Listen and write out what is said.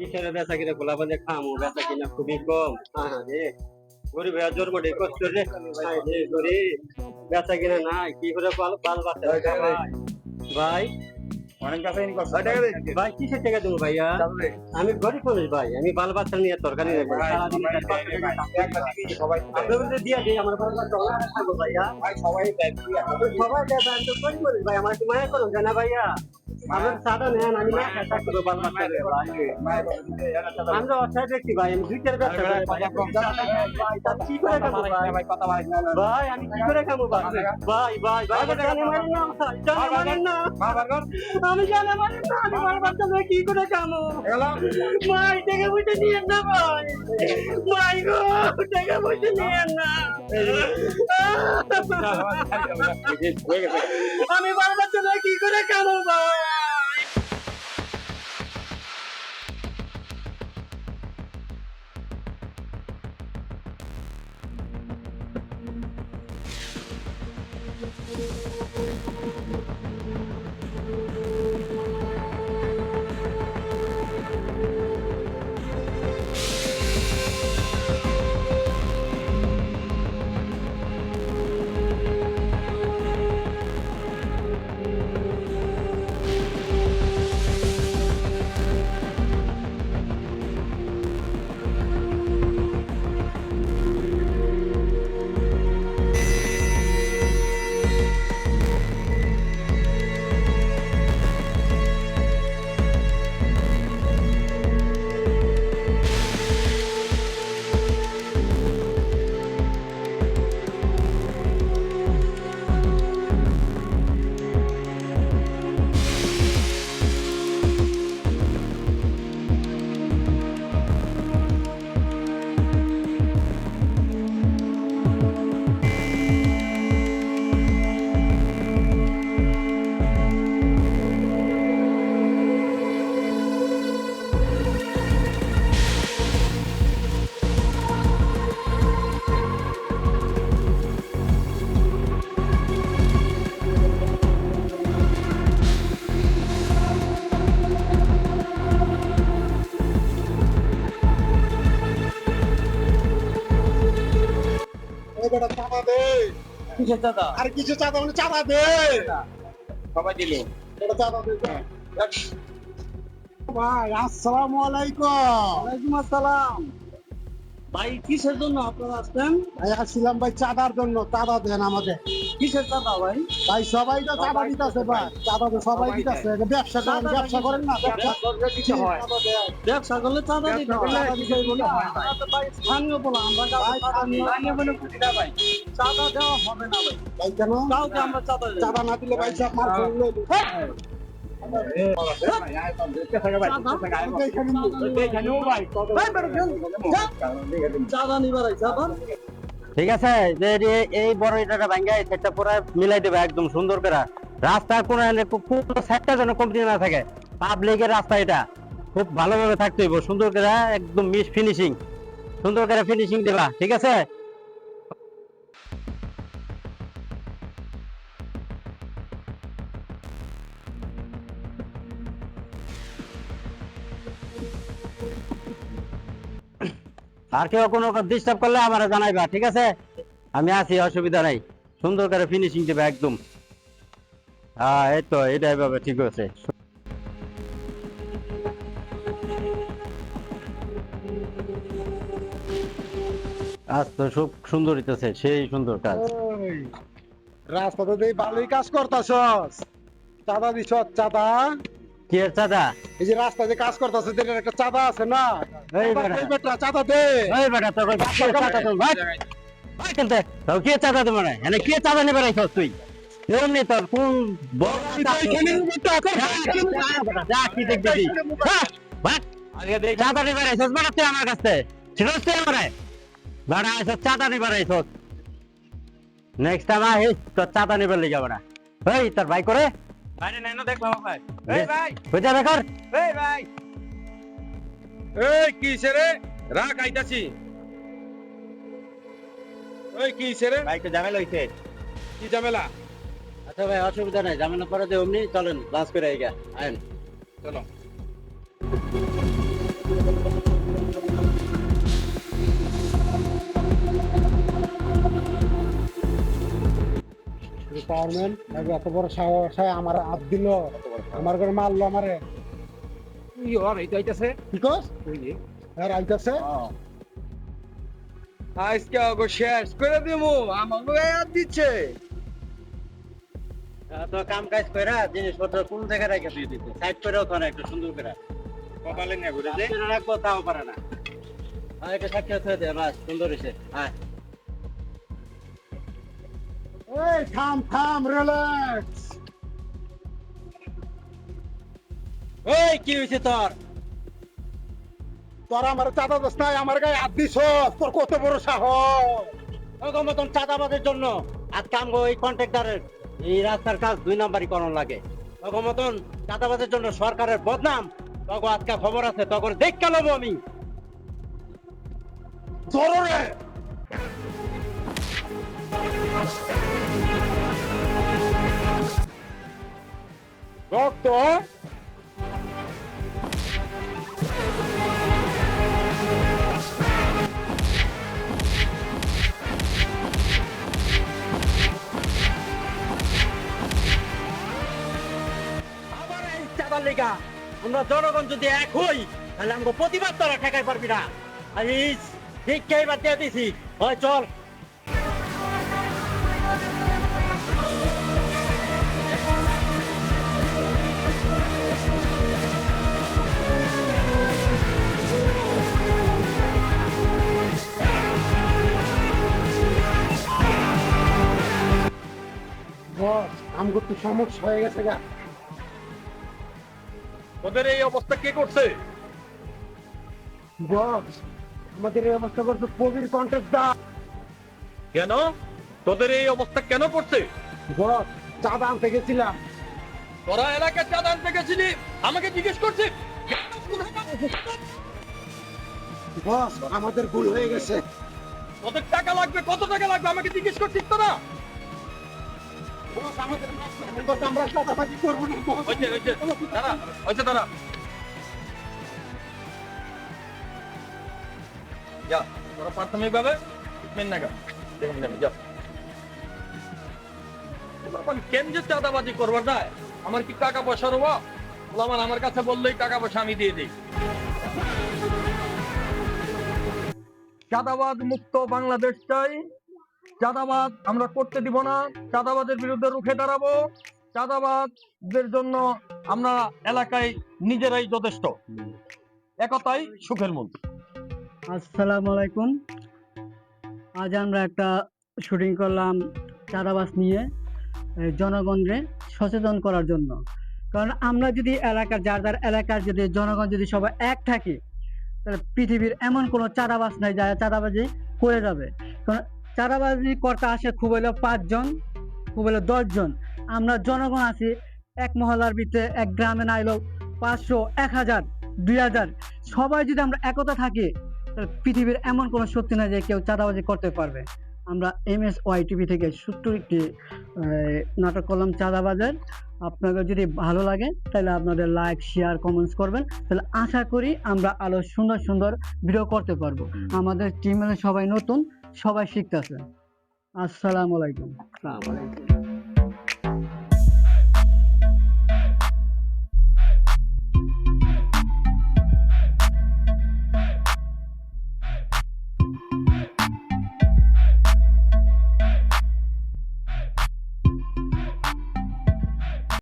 কিসের বেচা কিনা গোলা বাজে খামু বেচা কিনা খুবই কম। হ্যাঁ রে গরিব হয়ে জোর মোটে কষ্ট রে হায় গরিব। বেচা কিনা নাই কি করে বাল বাল বাচ্চা? ভাই? অনেক কাছে ইনকম। ভাই কিসের টাকা দেবো ভাইয়া? আমি গরিব মানুষ ভাই আমি বাল বাচ্চা নিয়ে তরকারি দিয়ে। দিই আমার সবাই সবাই ভাই আমার একটু মায়া করুন জানা ভাইয়া? আমার সাদা নেন আমি না খাতা করব বাল বাচ্চা ভাই আমরা অসায় দেখছি ভাই আমি দুইটার ব্যবসা ভাই ভাই, কি করে খাব ভাই? ভাই আমি কি করে খাব ভাই? ভাই ভাই ভাই জানে মারেন না জানে মারেন না। আমি জানে মারেন না আমি বাল বাচ্চা নিয়ে কি করে খাব? ভাই টাকা পয়সা নিয়েন না ভাই। ভাই গো টাকা পয়সা নিয়েন না। আমি বাল নিয়ে কি করে খাব ভাই? আর কিছু চাঁদা মানে চাঁদা দে সবাই দিল। এটা চাঁদা দে ভাই আসসালামু আলাইকুম। ওয়ালাইকুম আসসালাম। ভাই কিসের জন্য আপনারা আসছেন? ভাই আসছিলাম ভাই চাঁদার জন্য চাঁদা দেন আমাদের। কিসের চাঁদা ভাই? ভাই সবাই তো চাঁদা দিতেছে ভাই। চাঁদা তো সবাই দিতেছে। ব্যবসা করেন ব্যবসা করেন না ব্যবসা করলে কিছু হয় ব্যবসা করলে চাঁদা দিতে হবে। চাঁদা দিতে না। আমরা তো ভাই স্থানীয় বলা আমরা কাউকে চাঁদা নিয়ে চাঁদা দেওয়া হবে না ভাই। ভাই কেন? কাউকে আমরা চাঁদা না। চাঁদা না দিলে ভাই সব মাল ফেললে ঠিক আছে, যে এই বড় ইটাটা ভাঙ্গা সেটটা পুরো মিলাই দেবে একদম সুন্দর করে। রাস্তা কোনো কোন সেটটা যেন কমতি না থাকে। পাবলিকের রাস্তা এটা। খুব ভালোভাবে থাকতে হইব, সুন্দর করে একদম মিস ফিনিশিং সুন্দর করে ফিনিশিং দেবা, ঠিক আছে? আর কেউ কোনো ডিস্টার্ব করলে আমার জানাইবা, ঠিক আছে? আমি আছি, অসুবিধা নাই। সুন্দর করে ফিনিশিং দেবে একদম। হ্যাঁ এই তো, এটা এভাবে ঠিক আছে আজ তো খুব সুন্দর হইতেছে, সেই সুন্দর কাজ। রাস্তা তো দেই ভালোই কাজ করতাছস, চাঁদা দিছ চাঁদা। কি এর চাঁদা? এই যে রাস্তা যে কাজ করতাছ এদের একটা চাঁদা আছে না? এই বেটা। এই বেটা চাঁদা দে। ওই বেটা তোর চাঁদা তোর ভাই। ভাই চলতে তো কি চাঁদা তোমার এনে কি চাঁদা নেবে রাখছ তুই? এমনি তোর কোন বড় যা কি দেখবি ভাগ। চাঁদা নিবে রাখছ বেটা তুই আমার কাছে। তুই আমারে। চাঁদা নিবে নেক্সট টাইম তোর চাঁদা নিবে লিগা বেটা। এই তোর ভাই করে? ভাই দেখলাম ভাই। এই ভাই। বুঝা বেকার। এই ভাই। এই কি রে রাখ আইতাছি। ওই কি রে ভাই তো ঝামেলা হইছে। কি ঝামেলা? আচ্ছা ভাই অসুবিধা নাই। ঝামেলা পরে দে অমনি চলেন বাস করে আইগা। চলো। পাওয়ারম্যান এত বড় সাহস হয় আমার হাত দিল আমার ঘরে মারলো আমারে। আর আইতাছে। আজকে শেষ করে দিমু দিচ্ছে। তো কাম কাজ কইরা জিনিসপত্র কোন জায়গায় রেখে দিয়ে দিতে সাইড করেও তো না একটু সুন্দর করে। কপালে নিয়ে ঘুরে রাখব তাও পারে না। আর এটা সাক্ষাৎ হয়ে দেয় বাস সুন্দর হয়েছে হ্যাঁ এই থাম থাম রিল্যাক্স ওই কি হয়েছে তোর? তোর আমার চাঁদা দোষ নাই আমার গায়ে হাত দিছ তোর কত বড় সাহস। ওরকম মতন চাঁদাবাদের জন্য। আর কাম গো এই কন্ট্রাক্টরের এই রাস্তার কাজ দুই নাম্বারই করণ লাগে। ওরকম মতন চাঁদাবাদের জন্য সরকারের বদনাম। তখন আজকে খবর আছে তখন দেখ কেন আমি। জোরে চাঁদার লেগা। আমরা জনগণ যদি এক হই, তাহলে আমাকে প্রতিবাদ তোরা ঠেকাই পারবি না। এই ঠিক কে বাদ দিয়ে দিছি। হয় চল। বস আমগো তো সমস্যা হয়ে গেছে গা। তোদের এই অবস্থা কে করছে? বস আমাদের এই অবস্থা করছে কন্ট্রাক্ট দা কেন? তোদের এই অবস্থা কেন করছে? বস চাঁদা আনতে গেছিলাম। তোরা এলাকার চাঁদা আনতে গেছিলি আমাকে জিজ্ঞেস করছিস? বস আমাদের ভুল হয়ে গেছে। তোদের টাকা লাগবে কত টাকা লাগবে আমাকে জিজ্ঞেস করছিস তোরা? বস আমাদের মাফ করে দেন, বস, আমরা চাঁদাবাজি করব না বস। হয়েছে হয়েছে দাঁড়া হয়েছে দাঁড়া যা তোরা প্রাথমিক ভাবে ট্রিটমেন্ট না যে চাঁদাবাজি করবার যায় আমার কি টাকা পয়সা অভাব আমার আমার কাছে বললেই টাকা পয়সা আমি দিয়ে দিই চাঁদাবাদ মুক্ত বাংলাদেশ চাই চাঁদাবাদ আমরা করতে দিব না চাঁদাবাদের বিরুদ্ধে রুখে দাঁড়াবো। চাঁদাবাদের জন্য আমরা এলাকায় নিজেরাই যথেষ্ট। একতাই সুখের মূল। আসসালামু আলাইকুম। আজ আমরা একটা শুটিং করলাম চাঁদাবাস নিয়ে জনগণকে সচেতন করার জন্য। কারণ আমরা যদি এলাকার যার যার এলাকার যদি, জনগণ যদি সবাই এক থাকি, তাহলে পৃথিবীর এমন কোনো চাঁদাবাস নাই যারা চাঁদাবাজি করে যাবে। কারণ চাঁদাবাজি করতে আসে খুব হলো পাঁচজন খুব হলো দশজন। আমরা জনগণ আছি এক মহলার ভিতরে এক গ্রামে না এলো পাঁচশো এক হাজার দুই হাজার। সবাই যদি আমরা একতা থাকি তাহলে পৃথিবীর এমন কোনো শক্তি নাই যে কেউ চাঁদাবাজি করতে পারবে। আমরা এম এস ওয়াই টিভি থেকে ছোট্ট একটি নাটক করলাম চাঁদাবাজার। আপনাদের যদি ভালো লাগে তাহলে আপনাদের লাইক শেয়ার কমেন্টস করবেন। তাহলে আশা করি আমরা আরও সুন্দর সুন্দর ভিডিও করতে পারব। আমাদের টিমে সবাই নতুন। সবাই শিখতেছে। আসসালামু আলাইকুম।